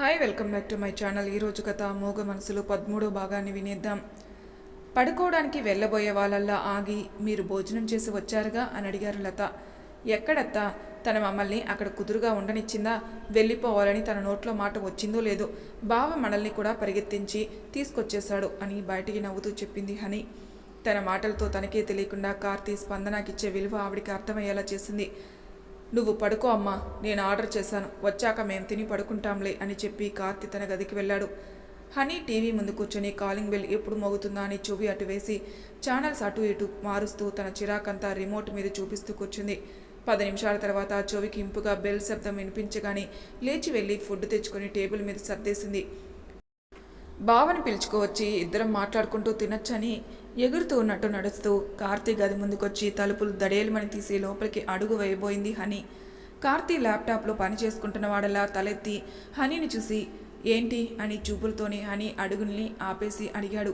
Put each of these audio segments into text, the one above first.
Hi welcome back to my channel. ఈరోజు కథ మోగ మనసులు పదమూడో భాగాన్ని వినేద్దాం. పడుకోవడానికి వెళ్ళబోయే వాళ్ళల్లా ఆగి మీరు భోజనం చేసి వచ్చారుగా అని అడిగారు లత. ఎక్కడత్తా? తన మమ్మల్ని అక్కడ కుదురుగా ఉండనిచ్చిందా? వెళ్ళిపోవాలని తన నోట్లో మాట వచ్చిందో లేదో బావ మనల్ని కూడా పరిగెత్తించి తీసుకొచ్చేశాడు అని బయటికి నవ్వుతూ చెప్పింది హని. తన మాటలతో తనకే తెలియకుండా కార్తీ స్పందనకిచ్చే విలువ ఆవిడికి అర్థమయ్యేలా చేసింది. నువ్వు పడుకో అమ్మా నేను ఆర్డర్ చేశాను. వచ్చాక మేం తిని పడుకుంటాంలే అని చెప్పి కార్తి తన గదికి వెళ్ళాడు. హనీ టీవీ ముందు కూర్చొని కాలింగ్ బెల్ ఎప్పుడు మోగుతుందా అని చెవి అటు వేసి ఛానల్స్ అటు ఇటు మారుస్తూ తన చిరాకంతా రిమోట్ మీద చూపిస్తూ కూర్చుంది. పది నిమిషాల తర్వాత చెవికి ఇంపుగా బెల్ శబ్దం వినిపించగానే లేచి వెళ్ళి ఫుడ్ తెచ్చుకొని టేబుల్ మీద సర్దేసింది. బావని పిలుచుకోవచ్చి ఇద్దరం మాట్లాడుకుంటూ తినొచ్చని ఎగురుతూ ఉన్నట్టు నడుస్తూ కార్తీ గది ముందుకొచ్చి తలుపులు దడేలుమని తీసి లోపలికి అడుగు వేయబోయింది హనీ. కార్తీ ల్యాప్టాప్లో పని చేసుకుంటున్న వాడలా తలెత్తి హనీని చూసి ఏంటి? అని చూపులతోనే హనీ అడుగుని ఆపేసి అడిగాడు.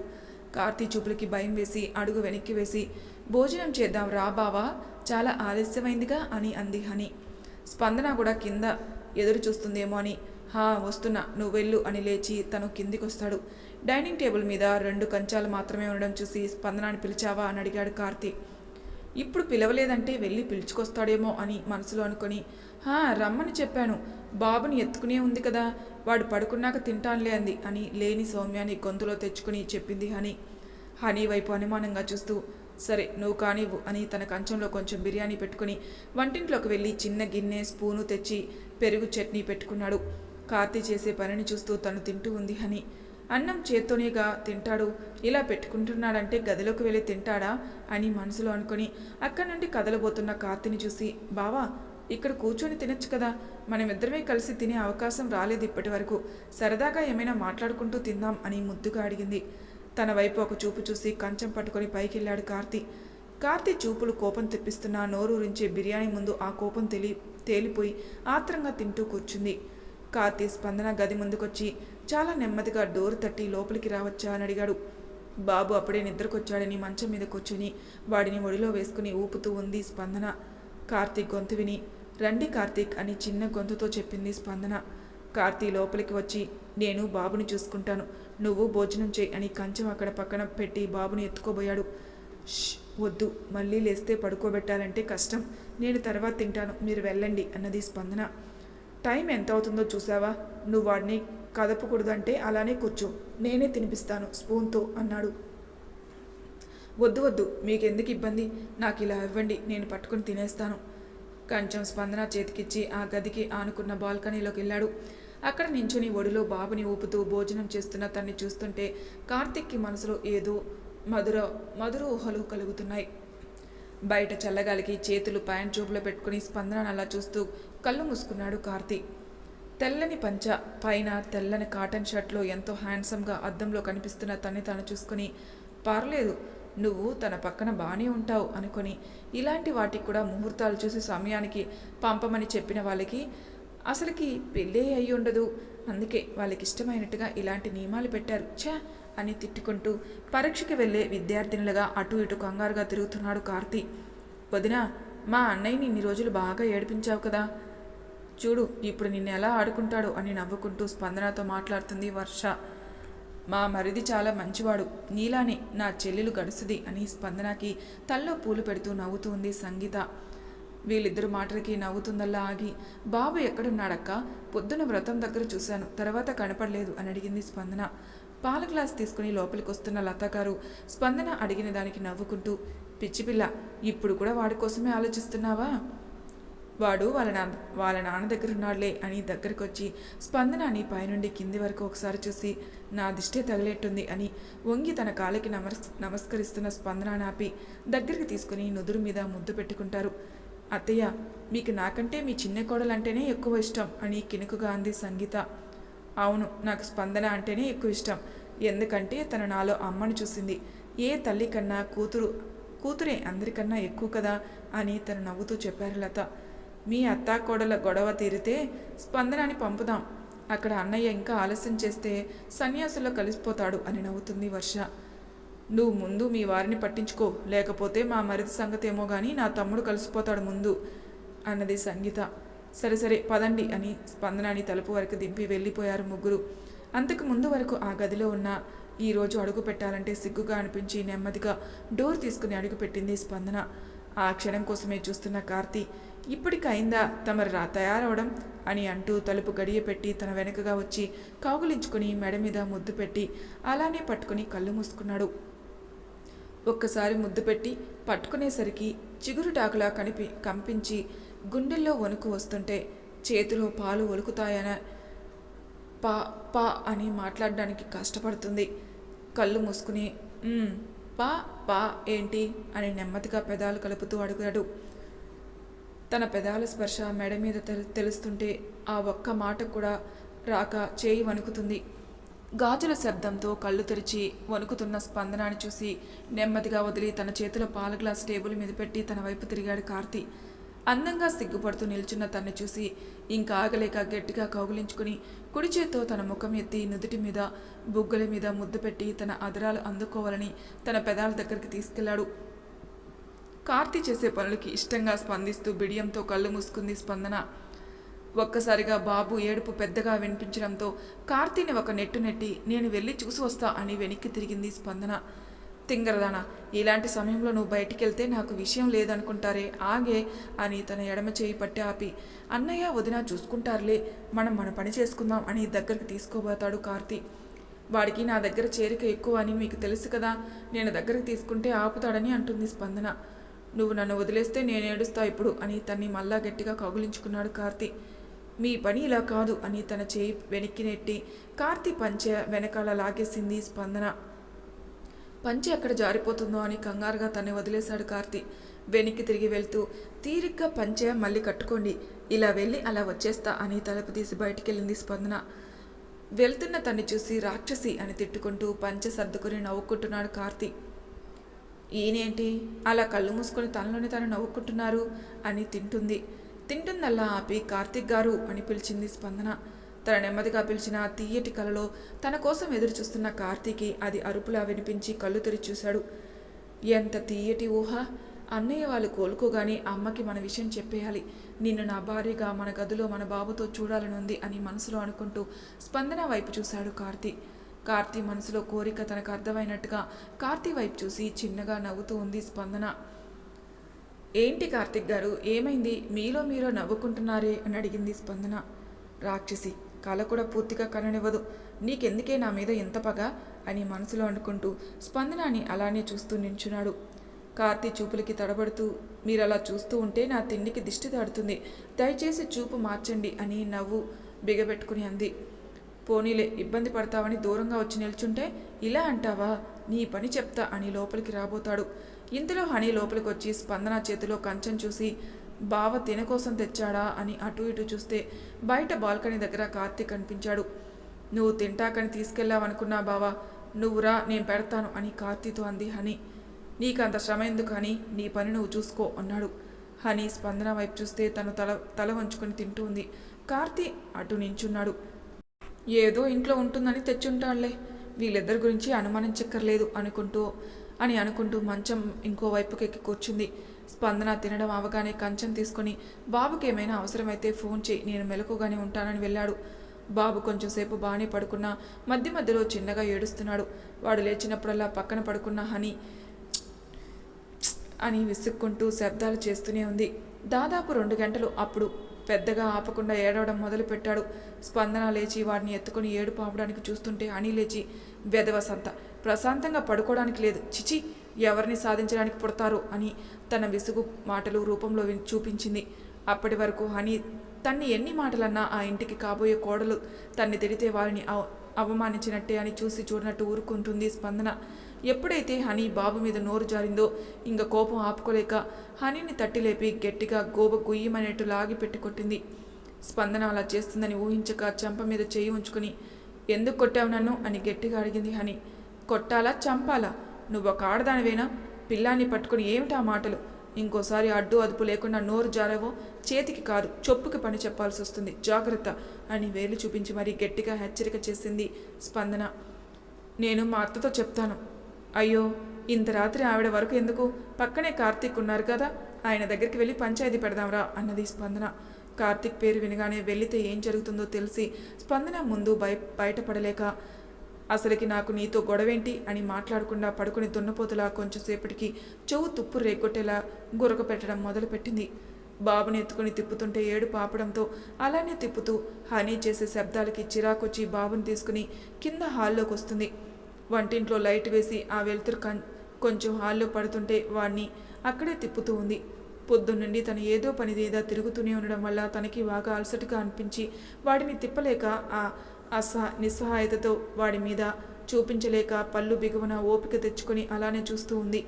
కార్తీ చూపులకి భయం వేసి అడుగు వెనక్కి వేసి భోజనం చేద్దాం రా బావా చాలా ఆలస్యమైందిగా అని అంది హనీ. స్పందన కూడా కింద ఎదురు చూస్తుందేమో అని హా వస్తున్నా నువ్వు వెళ్ళు అని లేచి తను కిందికొస్తాడు. డైనింగ్ టేబుల్ మీద రెండు కంచాలు మాత్రమే ఉండడం చూసి స్పందనాన్ని పిలిచావా అని అడిగాడు కార్తి. ఇప్పుడు పిలవలేదంటే వెళ్ళి పిలుచుకొస్తాడేమో అని మనసులో అనుకొని హా రమ్మని చెప్పాను. బాబుని ఎత్తుకునే ఉంది కదా. వాడు పడుకున్నాక తింటానులే అంది. అని లేని సౌమ్యాన్ని గొంతులో తెచ్చుకుని చెప్పింది హనీ. హనీ వైపు అనుమానంగా చూస్తూ సరే నువ్వు కానివ్వు అని తన కంచంలో కొంచెం బిర్యానీ పెట్టుకుని వంటింట్లోకి వెళ్ళి చిన్న గిన్నె స్పూను తెచ్చి పెరుగు చట్నీ పెట్టుకున్నాడు. కార్తీ చేసే పనిని చూస్తూ తను తింటూ ఉంది హనీ. అన్నం చేత్తోనేగా తింటాడు. ఇలా పెట్టుకుంటున్నాడంటే గదిలోకి వెళ్ళి తింటాడా అని మనసులో అనుకుని అక్కడి నుండి కదలబోతున్న కార్తీని చూసి బావా ఇక్కడ కూర్చొని తినొచ్చు కదా. మనమిద్దరమే కలిసి తినే అవకాశం రాలేదు ఇప్పటి వరకు. సరదాగా ఏమైనా మాట్లాడుకుంటూ తిందాం అని ముద్దుగా అడిగింది. తన వైపు ఒక చూపు చూసి కంచం పట్టుకొని పైకి వెళ్ళాడు కార్తీ. కార్తీ చూపులు కోపం తెప్పిస్తున్న నోరూరించే బిర్యానీ ముందు ఆ కోపం తెలి తేలిపోయి ఆత్రంగా తింటూ కూర్చుంది. కార్తీ స్పందన గది ముందుకొచ్చి చాలా నెమ్మదిగా డోర్ తట్టి లోపలికి రావచ్చా అని అడిగాడు. బాబు అప్పుడే నిద్రకొచ్చాడని మంచం మీద కూర్చుని వాడిని ఒడిలో వేసుకుని ఊపుతూ ఉంది స్పందన. కార్తీక్ గొంతు విని రండి కార్తీక్ అని చిన్న గొంతుతో చెప్పింది స్పందన. కార్తీ లోపలికి వచ్చి నేను బాబుని చూసుకుంటాను. నువ్వు భోజనం చేయి అని కంచం అక్కడ పక్కన పెట్టి బాబుని ఎత్తుకోబోయాడు. "ష్, వద్దు. మళ్ళీ లేస్తే పడుకోబెట్టాలంటే కష్టం. నేను తర్వాత తింటాను. మీరు వెళ్ళండి అన్నది స్పందన. టైం ఎంత అవుతుందో చూసావా? నువ్వు వాడిని కదపకూడదంటే అలానే కూర్చో. నేనే తినిపిస్తాను. స్పూన్తో అన్నాడు. వద్దు వద్దు. మీకెందుకు ఇబ్బంది? నాకు ఇలా ఇవ్వండి. నేను పట్టుకుని తినేస్తాను. కొంచెం స్పందన చేతికిచ్చి ఆ గదికి ఆనుకున్న బాల్కనీలోకి వెళ్ళాడు. అక్కడ నించుని ఒడిలో బాబుని ఊపుతూ భోజనం చేస్తున్న తన్ని చూస్తుంటే కార్తిక్కి మనసులో ఏదో మధుర మధుర ఊహలు కలుగుతున్నాయి. బయట చల్లగాలికి చేతులు ప్యాంట్ జోబులో పెట్టుకుని స్పందన అలా చూస్తూ కళ్ళు మూసుకున్నాడు కార్తీక్ తెల్లని పంచ పైన తెల్లని కాటన్ షర్ట్లో ఎంతో హ్యాండ్సమ్గా అద్దంలో కనిపిస్తున్న తన్ని తాను చూసుకుని పర్లేదు నువ్వు తన పక్కన బాగానే ఉంటావు అనుకొని ఇలాంటి వాటికి కూడా ముహూర్తాలు చూసి సమయానికి పంపమని చెప్పిన వాళ్ళకి అసలుకి పెళ్ళే అయి ఉండదు. అందుకే వాళ్ళకి ఇష్టమైనట్టుగా ఇలాంటి నియమాలు పెట్టారు. ఛా! అని తిట్టుకుంటూ పరీక్షకి వెళ్ళే విద్యార్థినులుగా అటు ఇటు కంగారుగా తిరుగుతున్నాడు కార్తీ. వదినా మా అన్నయ్యని ఇన్ని రోజులు బాగా ఏడిపించావు కదా. చూడు ఇప్పుడు నిన్ను ఎలా ఆడుకుంటాడు అని నవ్వుకుంటూ స్పందనతో మాట్లాడుతుంది వర్ష. మా మరిది చాలా మంచివాడు. నీలానే నా చెల్లెలు గడుసుది అని స్పందనకి తల్లో పూలు పెడుతూ నవ్వుతూ ఉంది సంగీత. వీళ్ళిద్దరు మాటలకి నవ్వుతుందల్లా ఆగి బాబు ఎక్కడున్నాడక్క? పొద్దున వ్రతం దగ్గర చూశాను. తర్వాత కనపడలేదు అని అడిగింది స్పందన. పాల గ్లాస్ తీసుకుని లోపలికి వస్తున్న లత గారు స్పందన అడిగిన దానికి నవ్వుకుంటూ పిచ్చిపిల్ల ఇప్పుడు కూడా వాడి కోసమే ఆలోచిస్తున్నావా? వాడు వాళ్ళ నా వాళ్ళ నాన్న దగ్గర ఉన్నాడులే అని దగ్గరికి వచ్చి స్పందనని పైనుండి కింది వరకు ఒకసారి చూసి నా దిష్టే తగిలేట్టుంది అని వంగి తన కాలికి నమస్ నమస్కరిస్తున్న స్పందన నాపి దగ్గరికి తీసుకుని నుదురు మీద ముద్దు పెట్టుకుంటారు. అత్తయ్య మీకు నాకంటే మీ చిన్న కోడలంటేనే ఎక్కువ ఇష్టం అని కినుకుగా అంది సంగీత. అవును నాకు స్పందన అంటేనే ఎక్కువ ఇష్టం. ఎందుకంటే తను నాలో అమ్మను చూసింది. ఏ తల్లి కన్నా కూతురు కూతురే అందరికన్నా ఎక్కువ కదా అని తను నవ్వుతూ చెప్పారు లత. మీ అత్తాకోడల గొడవ తీరితే స్పందనాన్ని పంపుదాం. అక్కడ అన్నయ్య ఇంకా ఆలస్యం చేస్తే సన్యాసుల్లో కలిసిపోతాడు అని నవ్వుతుంది వర్ష. నువ్వు ముందు మీ వారిని పట్టించుకో లేకపోతే మా మరిది సంగతి ఏమో కానీ నా తమ్ముడు కలిసిపోతాడు ముందు అన్నది సంగీత. సరే సరే పదండి అని స్పందనాన్ని తలుపు వరకు దింపి వెళ్ళిపోయారు ముగ్గురు. అంతకు ముందు వరకు ఆ గదిలో ఉన్న ఈరోజు అడుగు పెట్టాలంటే సిగ్గుగా అనిపించి నెమ్మదిగా డోర్ తీసుకుని అడుగు పెట్టింది స్పందన. ఆ క్షణం కోసమే చూస్తున్న కార్తీ ఇప్పటికైందా తమరు రా తయారవడం? అని అంటూ తలుపు గడియ పెట్టి తన వెనకగా వచ్చి కౌగులించుకుని మెడ మీద ముద్దు పెట్టి అలానే పట్టుకుని కళ్ళు మూసుకున్నాడు. ఒక్కసారి ముద్దు పెట్టి పట్టుకునేసరికి చిగురుటాకులా కనిపి కంపించి గుండెల్లో వణుకు వస్తుంటే చేతిలో పాలు ఒలుకుతాయన పా పా అని మాట్లాడడానికి కష్టపడుతుంది. కళ్ళు మూసుకుని పా పా ఏంటి? అని నెమ్మదిగా పెదాలు కలుపుతూ అడిగాడు తన పెదాల స్పర్శ మెడ మీద తెలుస్తుంటే ఆ ఒక్క మాట కూడా రాక చేయి వణుకుతుంది. గాజుల శబ్దంతో కళ్ళు తెరిచి వణుకుతున్న స్పందనాన్ని చూసి నెమ్మదిగా వదిలి తన చేతిలో పాల గ్లాస్ టేబుల్ మీద పెట్టి తన వైపు తిరిగాడు కార్తి. అందంగా సిగ్గుపడుతూ నిల్చున్న తన్ని చూసి ఇంకా ఆగలేక గట్టిగా కౌగిలించుకుని కుడి చేత్తో తన ముఖం ఎత్తి నుదుటి మీద బుగ్గల మీద ముద్దు పెట్టి తన అదరాలు అందుకోవాలని తన పెదాల దగ్గరికి తీసుకెళ్ళాడు. కార్తీ చేసే పనులకి ఇష్టంగా స్పందిస్తూ బిడియంతో కళ్ళు మూసుకుంది స్పందన. ఒక్కసారిగా బాబు ఏడుపు పెద్దగా వినిపించడంతో కార్తీని ఒక నెట్టు నెట్టి నేను వెళ్ళి చూసి వస్తా అని వెనక్కి తిరిగింది స్పందన. తింగరదానా ఇలాంటి సమయంలో నువ్వు బయటికి వెళ్తే నాకు విషయం లేదనుకుంటారే ఆగే అని తన ఎడమ చేయి పట్టి ఆపి అన్నయ్య వదిన చూసుకుంటారులే మనం మన పని చేసుకుందాం అని దగ్గరికి తీసుకోబోతాడు కార్తీ. వాడికి నా దగ్గర చేరిక ఎక్కువ అని మీకు తెలుసు కదా నేను దగ్గరికి తీసుకుంటే ఆపుతాడని అంటుంది స్పందన. నువ్వు నన్ను వదిలేస్తే నేను ఏడుస్తా ఇప్పుడు అని తన్ని మళ్ళా గట్టిగా కౌగులించుకున్నాడు కార్తీ. మీ పని ఇలా కాదు అని తన చేయి వెనక్కి నెట్టి కార్తీ పంచె వెనకాల లాగేసింది స్పందన. పంచె ఎక్కడ జారిపోతుందో అని కంగారుగా తన్ని వదిలేశాడు కార్తీ. వెనక్కి తిరిగి వెళ్తూ తీరిగ్గా పంచె మళ్ళీ కట్టుకోండి. ఇలా వెళ్ళి అలా వచ్చేస్తా అని తలుపు తీసి బయటికెళ్ళింది స్పందన. వెళ్తున్న తన్ని చూసి రాక్షసి అని తిట్టుకుంటూ పంచె సర్దుకుని నవ్వుకుంటున్నాడు కార్తీ. ఈయనేంటి? అలా కళ్ళు మూసుకొని తనలోనే తను నవ్వుకుంటున్నారు అని తింటుంది. తింటుందల్లా ఆపి కార్తిక్ గారు అని పిలిచింది స్పందన. తన నెమ్మదిగా పిలిచిన ఆ తీయటి కలలో తన కోసం ఎదురు చూస్తున్న కార్తీకి అది అరుపులా వినిపించి కళ్ళు తెరిచి చూశాడు ఎంత తీయటి ఊహ! అన్నయ్య వాళ్ళు కోలుకోగానే అమ్మకి మన విషయం చెప్పేయాలి. నిన్ను నా భార్యగా మన గదిలో మన బాబుతో చూడాలని ఉంది అని మనసులో అనుకుంటూ స్పందన వైపు చూశాడు కార్తీ. కార్తీ మనసులో కోరిక తనకు అర్థమైనట్టుగా కార్తీ వైపు చూసి చిన్నగా నవ్వుతూ ఉంది స్పందన. ఏంటి కార్తిక్ గారు ఏమైంది? మీలో మీరో నవ్వుకుంటున్నారే? అని అడిగింది స్పందన. రాక్షసి కళ కూడా పూర్తిగా కననివ్వదు. నీకెందుకే నా మీద ఎంత పగ? అని మనసులో అనుకుంటూ స్పందనాన్ని అలానే చూస్తూ నించున్నాడు. కార్తీ చూపులకి తడబడుతూ మీరు అలా చూస్తూ ఉంటే నా తిండికి దిష్టి దాడుతుంది దయచేసి చూపు మార్చండి అని నవ్వు బిగబెట్టుకుని అంది. పోనీలే ఇబ్బంది పడతావని దూరంగా వచ్చి నిల్చుంటే ఇలా అంటావా? నీ పని చెప్తా అని లోపలికి రాబోతాడు. ఇంతలో హనీ లోపలికి వచ్చి స్పందన చేతిలో కంచం చూసి బావ తినకోసం తెచ్చాడా? అని అటు ఇటు చూస్తే బయట బాల్కనీ దగ్గర కార్తీక్ కనిపించాడు నువ్వు తింటాకని తీసుకెళ్ళావనుకున్నా బావా నువ్వురా నేను పెడతాను అని కార్తీతో అంది హనీ. నీకంత శ్రమ ఎందుకు హనీ? నీ పని నువ్వు చూసుకో అన్నాడు. హనీ స్పందన వైపు చూస్తే తను తల తల వంచుకొని తింటూ ఉంది. కార్తీ అటు నించున్నాడు. ఏదో ఇంట్లో ఉంటుందని తెచ్చుంటాడులే వీళ్ళిద్దరి గురించి అనుమానించక్కర్లేదు అనుకుంటూ అని అనుకుంటూ మంచం ఇంకో వైపుకి ఎక్కి కూర్చుంది. స్పందన తినడం అవగానే కంచం తీసుకొని బాబుకి ఏమైనా అవసరమైతే ఫోన్ చేయి నేను మెలకుగానే ఉంటానని వెళ్ళాడు. బాబు కొంచెంసేపు బాగానే పడుకున్నా మధ్య మధ్యలో చిన్నగా ఏడుస్తున్నాడు. వాడు లేచినప్పుడల్లా పక్కన పడుకున్న హనీ అని విసుక్కుంటూ శబ్దాలు చేస్తూనే ఉంది. దాదాపు రెండు గంటలు అప్పుడు పెద్దగా ఆపకుండా ఏడవడం మొదలుపెట్టాడు. స్పందన లేచి వాడిని ఎత్తుకొని ఏడు పాపడానికి చూస్తుంటే అని లేచి వెదవసంత ప్రశాంతంగా పడుకోవడానికి లేదు. చిచి ఎవరిని సాధించడానికి పుడతారు? అని తన విసుగు మాటలు రూపంలో చూపించింది. అప్పటి వరకు హనీ తన్ని ఎన్ని మాటలన్నా ఆ ఇంటికి కాబోయే కోడలు తన్ని తిడితే వారిని అవ- అవమానించినట్టే అని చూసి చూడనట్టు ఊరుకుంటుంది స్పందన. ఎప్పుడైతే హనీ బాబు మీద నోరు జారిందో ఇంక కోపం ఆపుకోలేక హనీని తట్టిలేపి గట్టిగా గోబ గుయ్యమనేట్టు లాగి పెట్టి కొట్టింది. స్పందన అలా చేస్తుందని ఊహించక చంప మీద చేయి ఉంచుకుని ఎందుకు కొట్టావు నన్ను? అని గట్టిగా అడిగింది హనీ. కొట్టాలా? చంపాలా? నువ్వు ఒక ఆడదానివేనా? పిల్లాన్ని పట్టుకుని ఏమిటా మాటలు? ఇంకోసారి అడ్డు అదుపు లేకుండా నోరు జారావో చేతికి కాదు చొప్పుకి పని చెప్పాల్సి వస్తుంది. జాగ్రత్త అని వేలు చూపించి మరీ గట్టిగా హెచ్చరిక చేసింది స్పందన. నేను మా అత్తతో చెప్తాను. అయ్యో ఇంత రాత్రి ఆవిడ వరకు ఎందుకు? పక్కనే కార్తీక్ ఉన్నారు కదా ఆయన దగ్గరికి వెళ్ళి పంచాయతీ పెడదాంరా అన్నది స్పందన. కార్తిక్ పేరు వినగానే వెళితే ఏం జరుగుతుందో తెలిసి స్పందన ముందు బయ బయటపడలేక అసలుకి నాకు నీతో గొడవేంటి? అని మాట్లాడకుండా పడుకుని దున్నపోతులా కొంచెంసేపటికి చెవు తుప్పు రేగొట్టేలా గురక పెట్టడం మొదలుపెట్టింది. బాబుని ఎత్తుకుని తిప్పుతుంటే ఏడు పాపడంతో అలానే తిప్పుతూ హనీ చేసే శబ్దాలకి చిరాకొచ్చి బాబుని తీసుకుని కింద హాల్లోకి వస్తుంది వంటింట్లో లైట్ వేసి ఆ వెలుతురు కం కొంచెం హాల్లో పడుతుంటే వాణ్ణి అక్కడే తిప్పుతూ ఉంది. పొద్దున్నుండి తను ఏదో పని ఏదో తిరుగుతూనే ఉండడం వల్ల తనకి బాగా అలసటగా అనిపించి వాడిని తిప్పలేక ఆ అసహ నిస్సహాయతతో వాడి మీద చూపించలేక పళ్ళు బిగువన ఓపిక తెచ్చుకొని అలానే చూస్తూ ఉంది.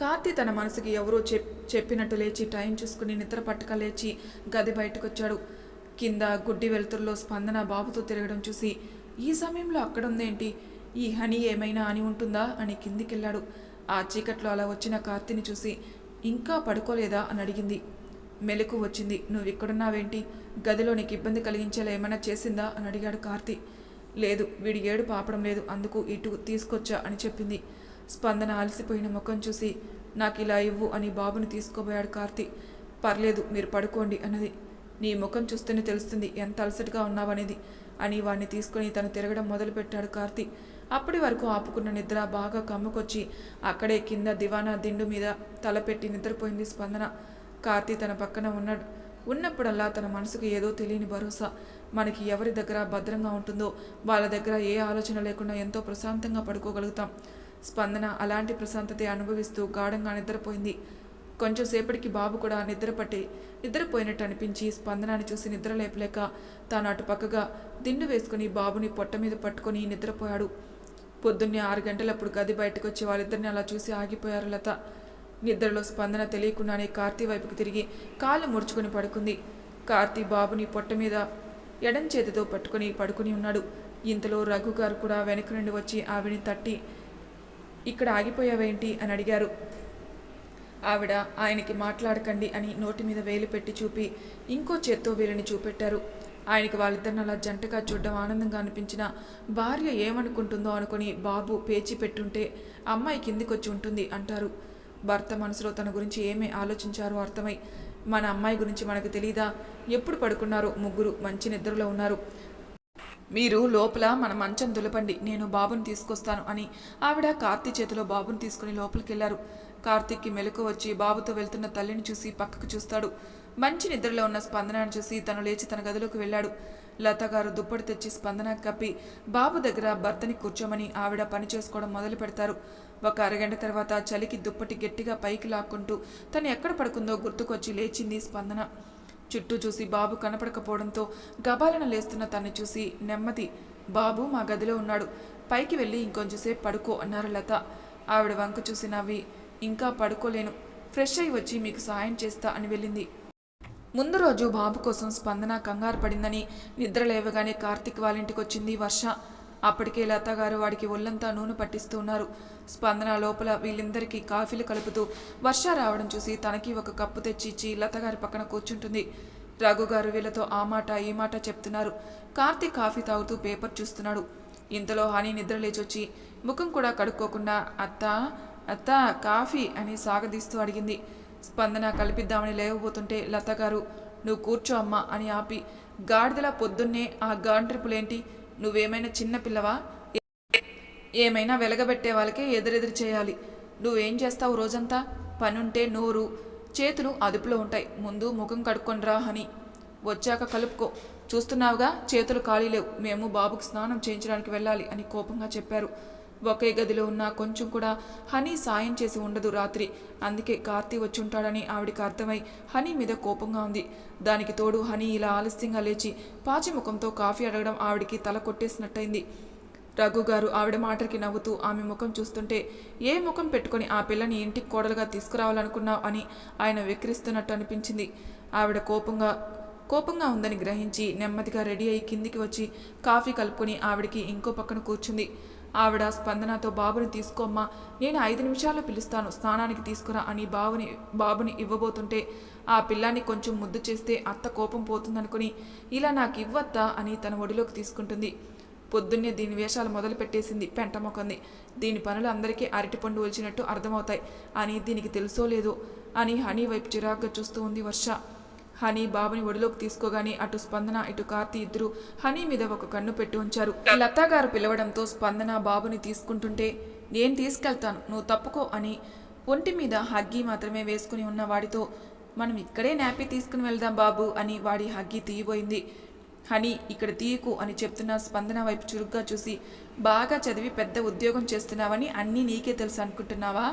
కార్తీ తన మనసుకి ఎవరో చెప్ చెప్పినట్టు లేచి టైం చూసుకుని నిద్ర పట్టక లేచి గది బయటకొచ్చాడు. కింద గుడ్డి వెలుతురులో స్పందన బాబుతో తిరగడం చూసి ఈ సమయంలో అక్కడుందేంటి? ఈ హనీ ఏమైనా అని ఉంటుందా? అని కిందికెళ్ళాడు. ఆ చీకట్లో అలా వచ్చిన కార్తీని చూసి ఇంకా పడుకోలేదా? అని అడిగింది. మెలకు వచ్చింది. నువ్వు ఇక్కడున్నావేంటి గదిలో నీకు ఇబ్బంది కలిగించేలా ఏమైనా చేసిందా? అని అడిగాడు కార్తి. లేదు వీడి ఏడు పాపడం లేదు. అందుకు ఇటు తీసుకొచ్చా? అని చెప్పింది. స్పందన అలసిపోయిన ముఖం చూసి నాకు ఇలా ఇవ్వు అని బాబుని తీసుకోబోయాడు కార్తి. పర్లేదు మీరు పడుకోండి అన్నది. నీ ముఖం చూస్తేనే తెలుస్తుంది ఎంత అలసటగా ఉన్నావనేది అని వాడిని తీసుకొని తను తిరగడం మొదలుపెట్టాడు కార్తీ. అప్పటి వరకు ఆపుకున్న నిద్ర బాగా కమ్ముకొచ్చి అక్కడే కింద దివానా దిండు మీద తలపెట్టి నిద్రపోయింది స్పందన. కార్తీ తన పక్కన ఉన్నాడు. ఉన్నప్పుడల్లా తన మనసుకు ఏదో తెలియని భరోసా. మనకి ఎవరి దగ్గర భద్రంగా ఉంటుందో వాళ్ళ దగ్గర ఏ ఆలోచన లేకుండా ఎంతో ప్రశాంతంగా పడుకోగలుగుతాం. స్పందన అలాంటి ప్రశాంతత అనుభవిస్తూ గాఢంగా నిద్రపోయింది. కొంచెం సేపటికి బాబు కూడా నిద్రపట్టి నిద్రపోయినట్టు అనిపించి స్పందనాన్ని చూసి నిద్ర లేపలేక తాను అటు పక్కగా దిండు వేసుకుని బాబుని పొట్ట మీద పట్టుకొని నిద్రపోయాడు. పొద్దున్నే ఆరు గంటలప్పుడు గది బయటకు వచ్చి వాళ్ళిద్దరిని అలా చూసి ఆగిపోయారు లత. నిద్రలో స్పందన తెలియకుండానే కార్తీ వైపుకి తిరిగి కాళ్ళు ముడుచుకొని పడుకుంది. కార్తీ బాబుని పొట్ట మీద ఎడం చేతితో పట్టుకొని పడుకుని ఉన్నాడు. ఇంతలో రఘు గారు కూడా వెనక నుండి వచ్చి ఆవిడని తట్టి ఇక్కడ ఆగిపోయావేంటి? అని అడిగారు. ఆవిడ ఆయనకి మాట్లాడకండి అని నోటి మీద వేలు పెట్టి చూపి ఇంకో చేత్తో వీళ్ళని చూపెట్టారు. ఆయనకి వాళ్ళిద్దరిని అలా జంటగా చూడడం ఆనందంగా అనిపించిన భార్య ఏమనుకుంటుందో అనుకుని బాబు పేచి పెట్టుంటే అమ్మాయి కిందికొచ్చి ఉంటుంది అంటారు. భర్త మనసులో తన గురించి ఏమీ ఆలోచించారో అర్థమై మన అమ్మాయి గురించి మనకు తెలీదా? ఎప్పుడు పడుకున్నారో ముగ్గురు మంచి నిద్రలో ఉన్నారు. మీరు లోపల మన మంచం దులపండి నేను బాబుని తీసుకొస్తాను అని ఆవిడ కార్తీ చేతిలో బాబుని తీసుకుని లోపలికి వెళ్ళారు కార్తీక్కి మెలకు వచ్చి బాబుతో వెళ్తున్న తల్లిని చూసి పక్కకు చూస్తాడు. మంచి నిద్రలో ఉన్న స్పందనను చూసి తను లేచి తన గదిలోకి వెళ్ళాడు. లత గారు దుప్పటి తెచ్చి స్పందన కప్పి బాబు దగ్గర భర్తని కూర్చోమని ఆవిడ పని చేసుకోవడం మొదలు పెడతారు. ఒక అరగంట తర్వాత చలికి దుప్పటి గట్టిగా పైకి లాక్కుంటూ తను ఎక్కడ పడుకుందో గుర్తుకొచ్చి లేచింది స్పందన. చుట్టూ చూసి బాబు కనపడకపోవడంతో గబాలను లేస్తున్న తన్ని చూసి నెమ్మది బాబు మా గదిలో ఉన్నాడు. పైకి వెళ్ళి ఇంకొంచెంసేపు పడుకో అన్నారు లత. ఆవిడ వంక చూసి నవ్వి ఇంకా పడుకోలేను. ఫ్రెష్ అయి వచ్చి మీకు సాయం చేస్తా అని వెళ్ళింది. ముందు రోజు బాబు కోసం స్పందన కంగారు పడిందని నిద్ర లేవగానే కార్తిక్ వాళ్ళ ఇంటికి వచ్చింది వర్ష. అప్పటికే లత గారు వాడికి ఒళ్ళంతా నూనె పట్టిస్తూ ఉన్నారు. స్పందన లోపల వీళ్ళందరికీ కాఫీలు కలుపుతూ వర్ష రావడం చూసి తనకి ఒక కప్పు తెచ్చి ఇచ్చి లత గారి పక్కన కూర్చుంటుంది. రఘు గారు వీళ్ళతో ఆ మాట ఈ మాట చెప్తున్నారు. కార్తీక్ కాఫీ తాగుతూ పేపర్ చూస్తున్నాడు. ఇంతలో హనీ నిద్ర లేచొచ్చి ముఖం కూడా కడుక్కోకుండా అత్త అత్త కాఫీ అని సాగదీస్తూ అడిగింది. స్పందన కల్పిద్దామని లేవబోతుంటే లత గారు నువ్వు కూర్చో అమ్మా అని ఆపి గాడిదలా పొద్దున్నే ఆ గాండ్రిపులేంటి? నువ్వేమైనా చిన్న పిల్లవా? ఏమైనా వెలగబెట్టే వాళ్ళకే ఎదురెదురు చేయాలి. నువ్వేం చేస్తావు రోజంతా? పనుంటే నోరు చేతులు అదుపులో ఉంటాయి. ముందు ముఖం కడుక్కొనిరా అని వచ్చాక కలుపుకో. చూస్తున్నావుగా చేతులు ఖాళీ లేవు. మేము బాబుకి స్నానం చేయించడానికి వెళ్ళాలి అని కోపంగా చెప్పారు. ఒకే గదిలో ఉన్న కొంచెం కూడా హనీ సాయం చేసి ఉండదు రాత్రి. అందుకే కార్తీ వచ్చి ఉంటాడని ఆవిడికి అర్థమై హనీ మీద కోపంగా ఉంది. దానికి తోడు హనీ ఇలా ఆలస్యంగా లేచి పాచి ముఖంతో కాఫీ అడగడం ఆవిడికి తల కొట్టేసినట్టయింది. రఘు గారు ఆవిడ మాటకి నవ్వుతూ ఆమె ముఖం చూస్తుంటే ఏ ముఖం పెట్టుకొని ఆ పిల్లని ఇంటికి కోడలుగా తీసుకురావాలనుకున్నావు అని ఆయన వెక్కిరిస్తున్నట్టు అనిపించింది. ఆవిడ కోపంగా కోపంగా ఉందని గ్రహించి నెమ్మదిగా రెడీ అయి కిందికి వచ్చి కాఫీ కలుపుకొని ఆవిడికి ఇంకో పక్కన కూర్చుంది. ఆవిడ స్పందనతో బాబుని తీసుకోమ్మా నేను ఐదు నిమిషాల్లో పిలుస్తాను స్నానానికి తీసుకురా అని బాబుని బాబుని ఇవ్వబోతుంటే ఆ పిల్లాన్ని కొంచెం ముద్దు చేస్తే అత్త కోపం పోతుందనుకుని ఇలా నాకు ఇవ్వత్తా అని తన ఒడిలోకి తీసుకుంటుంది. పొద్దున్నే దీని వేషాలు మొదలు పెట్టేసింది పెంటమొకంది దీని పనులు అందరికీ అరటిపండు వచ్చినట్టు అర్థమవుతాయి అని దీనికి తెలుసో లేదో? అని హనీ వైపు చిరాగ్గా చూస్తూ ఉంది వర్ష. హనీ బాబుని ఒడిలోకి తీసుకోగానే అటు స్పందన ఇటు కార్తీ ఇద్దరు హనీ మీద ఒక కన్ను పెట్టి ఉంచారు. లతా గారు పిలవడంతో స్పందన బాబుని తీసుకుంటుంటే నేను తీసుకెళ్తాను నువ్వు తప్పుకో అని ఒంటి మీద హగ్గీ మాత్రమే వేసుకుని ఉన్న వాడితో మనం ఇక్కడే నాపీ తీసుకుని వెళ్దాం బాబు అని వాడి హగ్గీ తీయబోయింది. హనీ ఇక్కడ తీయకు అని చెప్తున్న స్పందన వైపు చురుగ్గా చూసి బాగా చదివి పెద్ద ఉద్యోగం చేస్తున్నావని అన్నీ నీకే తెలుసు అనుకుంటున్నావా?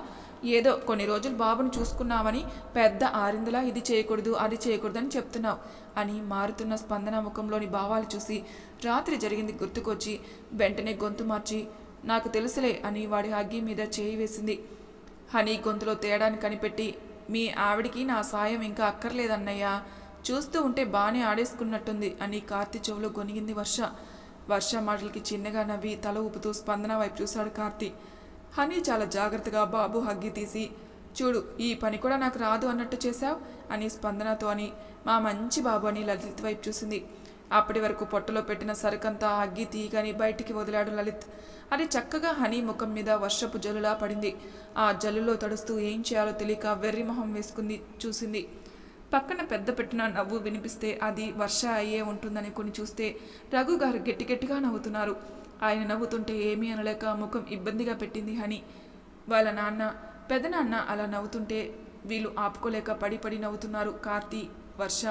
ఏదో కొన్ని రోజులు బాబుని చూసుకున్నావని పెద్ద ఆరిందలా ఇది చేయకూడదు అది చేయకూడదు అని చెప్తున్నావు అని మారుతున్న స్పందన ముఖంలోని భావాలు చూసి రాత్రి జరిగింది గుర్తుకొచ్చి వెంటనే గొంతు మార్చి నాకు తెలుసులే అని వాడి హగ్గీ మీద చేయి వేసింది. హనీ గొంతులో తేడాన్ని కనిపెట్టి మీ ఆవిడికి నా సాయం ఇంకా అక్కర్లేదన్నయ్యా చూస్తూ ఉంటే బాగానే ఆడేసుకున్నట్టుంది అని కార్తీ చెవులో గొనిగింది వర్ష. వర్ష మాటలకి చిన్నగా నవ్వి తల ఊపుతూ స్పందన వైపు చూశాడు కార్తీ. హనీ చాలా జాగ్రత్తగా బాబు హగ్గి తీసి చూడు ఈ పని కూడా నాకు రాదు అన్నట్టు చేశావు? అని స్పందనతో అని మా మంచి బాబు అని లలిత్ వైపు చూసింది. అప్పటి వరకు పొట్టలో పెట్టిన సరుకంతా అగ్గి తీయగాని బయటికి వదిలాడు లలిత్. అది చక్కగా హనీ ముఖం మీద వర్షపు జల్లులా పడింది. ఆ జల్లులో తడుస్తూ ఏం చేయాలో తెలియక వెర్రి మొహం వేసుకుంది చూసింది. పక్కన పెద్ద పెట్టిన నవ్వు వినిపిస్తే అది వర్ష అయ్యే ఉంటుందని కొన్ని చూస్తే రఘు గారు గట్టి గట్టిగా నవ్వుతున్నారు. ఆయన నవ్వుతుంటే ఏమీ అనలేక ముఖం ఇబ్బందిగా పెట్టింది హని. వాళ్ళ నాన్న పెదనాన్న అలా నవ్వుతుంటే వీళ్ళు ఆపుకోలేక పడి పడి నవ్వుతున్నారు కార్తీ వర్ష.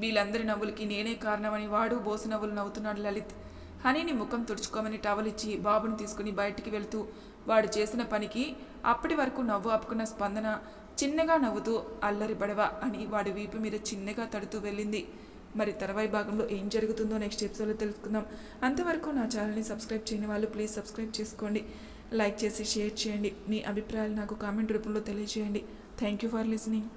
వీళ్ళందరి నవ్వులకి నేనే కారణమని వాడు బోసు నవ్వులు నవ్వుతున్నాడు లలిత్. హనీని ముఖం తుడుచుకోమని టవల్ ఇచ్చి బాబుని తీసుకుని బయటికి వెళ్తూ వాడు చేసిన పనికి అప్పటి వరకు నవ్వు ఆపుకున్న స్పందన చిన్నగా నవ్వుతూ అల్లరి పడవ అని వాడి వీపు మీద చిన్నగా తడుతూ వెళ్ళింది. మరి తర్వాయి భాగంలో ఏం జరుగుతుందో నెక్స్ట్ ఎపిసోడ్లో తెలుసుకుందాం. అంతవరకు నా ఛానల్ని సబ్స్క్రైబ్ చేయని వాళ్ళు ప్లీజ్ సబ్స్క్రైబ్ చేసుకోండి. లైక్ చేసి షేర్ చేయండి. మీ అభిప్రాయాలు నాకు కామెంట్ రూపంలో తెలియజేయండి. Thank you for listening